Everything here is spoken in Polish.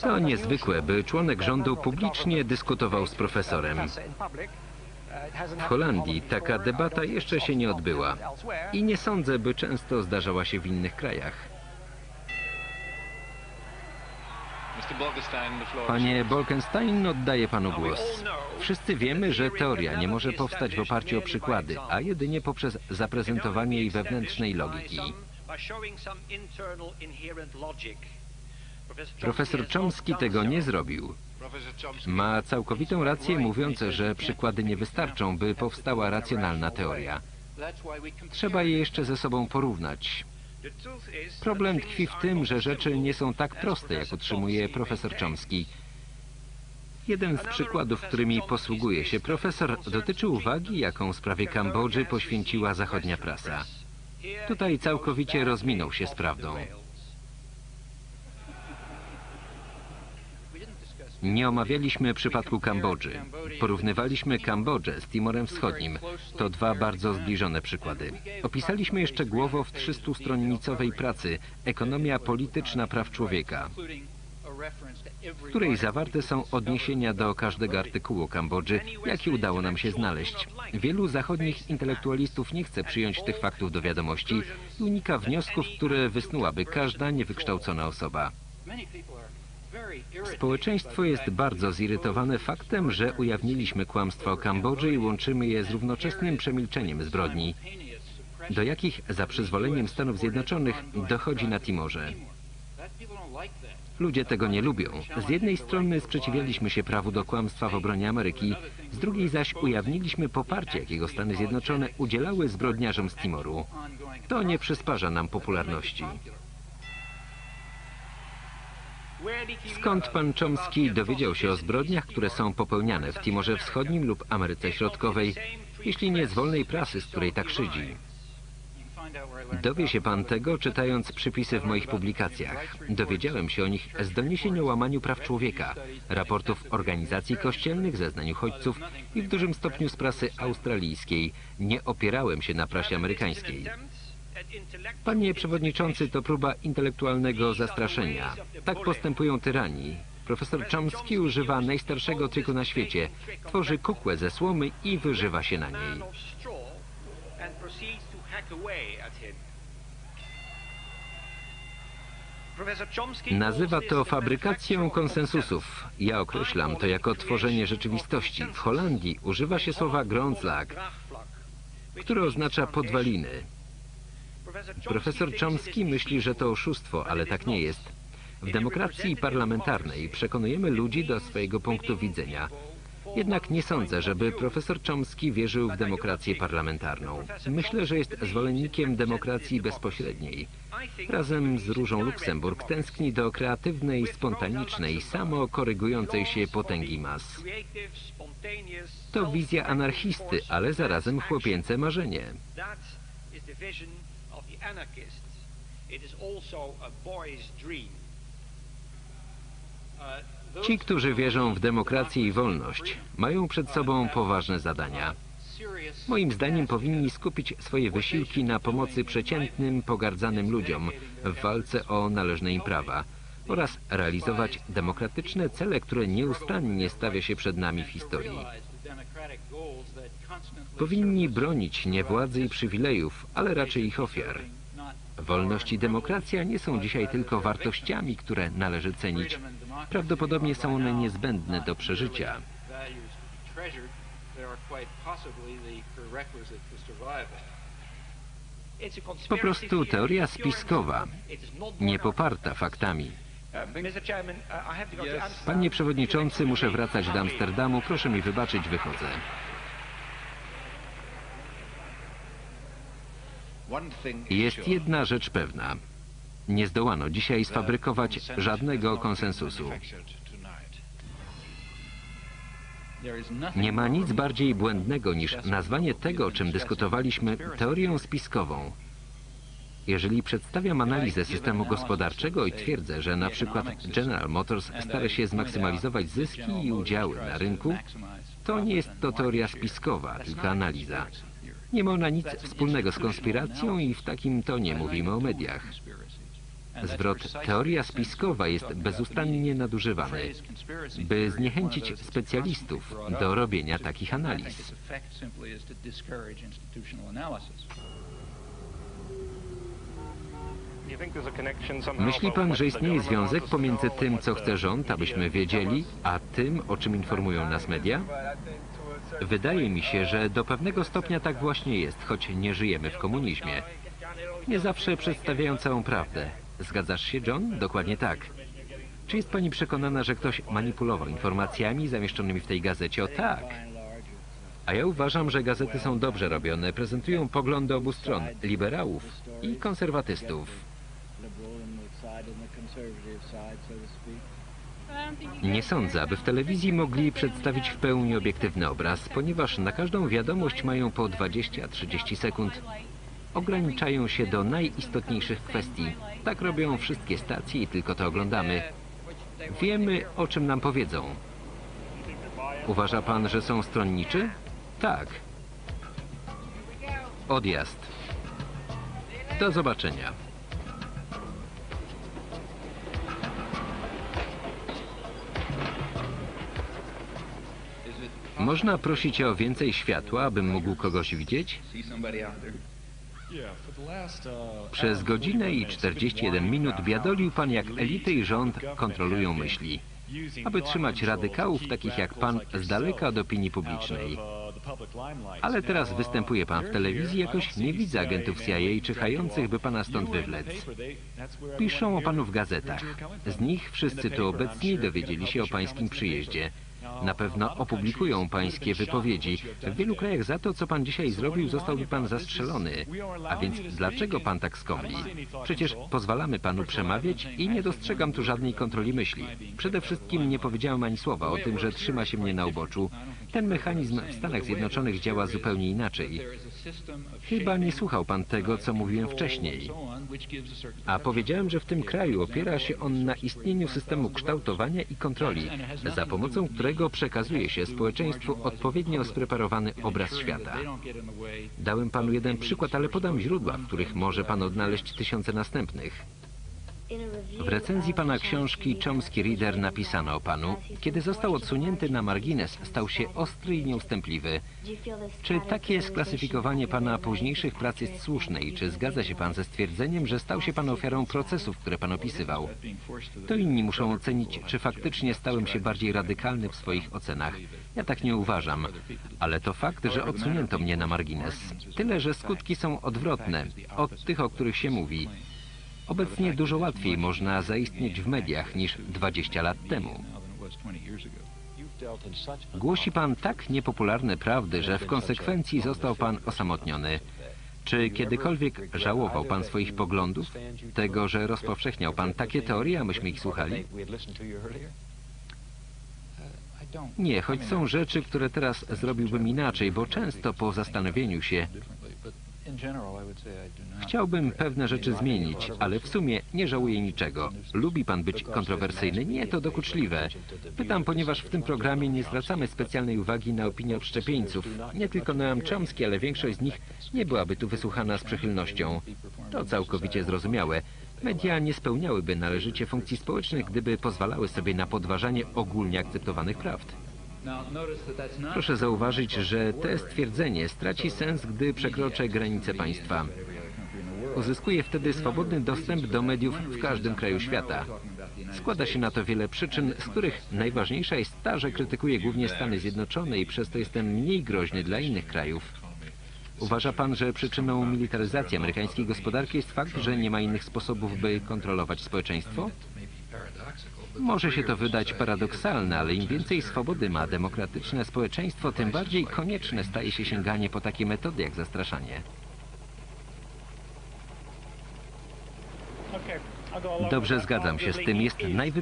To niezwykłe, by członek rządu publicznie dyskutował z profesorem. W Holandii taka debata jeszcze się nie odbyła i nie sądzę, by często zdarzała się w innych krajach. Panie Bolkenstein, oddaję panu głos. Wszyscy wiemy, że teoria nie może powstać w oparciu o przykłady, a jedynie poprzez zaprezentowanie jej wewnętrznej logiki. Profesor Chomsky tego nie zrobił. Ma całkowitą rację mówiąc, że przykłady nie wystarczą, by powstała racjonalna teoria. Trzeba je jeszcze ze sobą porównać. Problem tkwi w tym, że rzeczy nie są tak proste, jak utrzymuje profesor Chomsky. Jeden z przykładów, którymi posługuje się profesor, dotyczy uwagi, jaką sprawie Kambodży poświęciła zachodnia prasa. Tutaj całkowicie rozminął się z prawdą. Nie omawialiśmy przypadku Kambodży. Porównywaliśmy Kambodżę z Timorem Wschodnim. To dwa bardzo zbliżone przykłady. Opisaliśmy je szczegółowo w 300-stronicowej pracy Ekonomia polityczna praw człowieka, w której zawarte są odniesienia do każdego artykułu Kambodży, jaki udało nam się znaleźć. Wielu zachodnich intelektualistów nie chce przyjąć tych faktów do wiadomości i unika wniosków, które wysnułaby każda niewykształcona osoba. Społeczeństwo jest bardzo zirytowane faktem, że ujawniliśmy kłamstwa o Kambodży i łączymy je z równoczesnym przemilczeniem zbrodni, do jakich za przyzwoleniem Stanów Zjednoczonych dochodzi na Timorze. Ludzie tego nie lubią. Z jednej strony sprzeciwialiśmy się prawu do kłamstwa w obronie Ameryki, z drugiej zaś ujawniliśmy poparcie, jakiego Stany Zjednoczone udzielały zbrodniarzom z Timoru. To nie przysparza nam popularności. Skąd pan Chomsky dowiedział się o zbrodniach, które są popełniane w Timorze Wschodnim lub Ameryce Środkowej, jeśli nie z wolnej prasy, z której tak szydzi? Dowie się pan tego, czytając przypisy w moich publikacjach. Dowiedziałem się o nich z doniesień o łamaniu praw człowieka, raportów organizacji kościelnych, zeznań uchodźców i w dużym stopniu z prasy australijskiej. Nie opierałem się na prasie amerykańskiej. Panie przewodniczący, to próba intelektualnego zastraszenia. Tak postępują tyrani. Profesor Chomsky używa najstarszego triku na świecie. Tworzy kukłę ze słomy i wyżywa się na niej. Nazywa to fabrykacją konsensusów. Ja określam to jako tworzenie rzeczywistości. W Holandii używa się słowa Grondslag, które oznacza podwaliny. Profesor Chomsky myśli, że to oszustwo, ale tak nie jest. W demokracji parlamentarnej przekonujemy ludzi do swojego punktu widzenia. Jednak nie sądzę, żeby profesor Chomsky wierzył w demokrację parlamentarną. Myślę, że jest zwolennikiem demokracji bezpośredniej. Razem z Różą Luksemburg tęskni do kreatywnej, spontanicznej, samokorygującej się potęgi mas. To wizja anarchisty, ale zarazem chłopięce marzenie. Ci, którzy wierzą w demokrację i wolność, mają przed sobą poważne zadania. Moim zdaniem powinni skupić swoje wysiłki na pomocy przeciętnym, pogardzanym ludziom w walce o należne im prawa oraz realizować demokratyczne cele, które nieustannie stawia się przed nami w historii. Powinni bronić nie władzy i przywilejów, ale raczej ich ofiar. Wolność i demokracja nie są dzisiaj tylko wartościami, które należy cenić. Prawdopodobnie są one niezbędne do przeżycia. Po prostu teoria spiskowa, nie poparta faktami. Panie Przewodniczący, muszę wracać do Amsterdamu. Proszę mi wybaczyć, wychodzę. Jest jedna rzecz pewna. Nie zdołano dzisiaj sfabrykować żadnego konsensusu. Nie ma nic bardziej błędnego niż nazwanie tego, o czym dyskutowaliśmy, teorią spiskową. Jeżeli przedstawiam analizę systemu gospodarczego i twierdzę, że na przykład General Motors stara się zmaksymalizować zyski i udziały na rynku, to nie jest to teoria spiskowa, tylko analiza. Nie ma ona nic wspólnego z konspiracją i w takim tonie mówimy o mediach. Zwrot teoria spiskowa jest bezustannie nadużywany, by zniechęcić specjalistów do robienia takich analiz. Myśli pan, że istnieje związek pomiędzy tym, co chce rząd, abyśmy wiedzieli, a tym, o czym informują nas media? Wydaje mi się, że do pewnego stopnia tak właśnie jest, choć nie żyjemy w komunizmie. Nie zawsze przedstawiają całą prawdę. Zgadzasz się, John? Dokładnie tak. Czy jest pani przekonana, że ktoś manipulował informacjami zamieszczonymi w tej gazecie? O tak. A ja uważam, że gazety są dobrze robione, prezentują poglądy obu stron, liberałów i konserwatystów. Nie sądzę, aby w telewizji mogli przedstawić w pełni obiektywny obraz, ponieważ na każdą wiadomość mają po 20-30 sekund. Ograniczają się do najistotniejszych kwestii. Tak robią wszystkie stacje i tylko to oglądamy. Wiemy, o czym nam powiedzą. Uważa pan, że są stronniczy? Tak. Odjazd. Do zobaczenia. Można prosić o więcej światła, abym mógł kogoś widzieć? Przez godzinę i 41 minut biadolił pan, jak elity i rząd kontrolują myśli, aby trzymać radykałów takich jak pan z daleka od opinii publicznej. Ale teraz występuje pan w telewizji, jakoś nie widzę agentów CIA czyhających, by pana stąd wywlec. Piszą o panu w gazetach. Z nich wszyscy tu obecni dowiedzieli się o pańskim przyjeździe. Na pewno opublikują pańskie wypowiedzi. W wielu krajach za to, co pan dzisiaj zrobił, zostałby pan zastrzelony. A więc dlaczego pan tak skąpi? Przecież pozwalamy panu przemawiać i nie dostrzegam tu żadnej kontroli myśli. Przede wszystkim nie powiedziałem ani słowa o tym, że trzyma się mnie na uboczu. Ten mechanizm w Stanach Zjednoczonych działa zupełnie inaczej. Chyba nie słuchał pan tego, co mówiłem wcześniej. A powiedziałem, że w tym kraju opiera się on na istnieniu systemu kształtowania i kontroli, za pomocą którego przekazuje się społeczeństwu odpowiednio spreparowany obraz świata. Dałem panu jeden przykład, ale podam źródła, w których może pan odnaleźć tysiące następnych. W recenzji pana książki Chomsky Reader napisano o panu, kiedy został odsunięty na margines, stał się ostry i nieustępliwy. Czy takie sklasyfikowanie pana późniejszych prac jest słuszne i czy zgadza się pan ze stwierdzeniem, że stał się pan ofiarą procesów, które pan opisywał? To inni muszą ocenić, czy faktycznie stałem się bardziej radykalny w swoich ocenach. Ja tak nie uważam, ale to fakt, że odsunięto mnie na margines. Tyle, że skutki są odwrotne od tych, o których się mówi. Obecnie dużo łatwiej można zaistnieć w mediach niż 20 lat temu. Głosi pan tak niepopularne prawdy, że w konsekwencji został pan osamotniony. Czy kiedykolwiek żałował pan swoich poglądów? Tego, że rozpowszechniał pan takie teorie, a myśmy ich słuchali? Nie, choć są rzeczy, które teraz zrobiłbym inaczej, bo często po zastanowieniu się Chciałbym pewne rzeczy zmienić, ale w sumie nie żałuję niczego. Lubi pan być kontrowersyjny? Nie, to dokuczliwe. Pytam, ponieważ w tym programie nie zwracamy specjalnej uwagi na opinię odszczepieńców. Nie tylko Noam Chomsky, ale większość z nich nie byłaby tu wysłuchana z przychylnością. To całkowicie zrozumiałe. Media nie spełniałyby należycie funkcji społecznych, gdyby pozwalały sobie na podważanie ogólnie akceptowanych prawd. Proszę zauważyć, że to stwierdzenie straci sens, gdy przekroczę granice państwa. Uzyskuję wtedy swobodny dostęp do mediów w każdym kraju świata. Składa się na to wiele przyczyn, z których najważniejsza jest ta, że krytykuję głównie Stany Zjednoczone i przez to jestem mniej groźny dla innych krajów. Uważa pan, że przyczyną militaryzacji amerykańskiej gospodarki jest fakt, że nie ma innych sposobów, by kontrolować społeczeństwo? Może się to wydać paradoksalne, ale im więcej swobody ma demokratyczne społeczeństwo, tym bardziej konieczne staje się sięganie po takie metody jak zastraszanie. Dobrze, zgadzam się z tym. Jest najwy...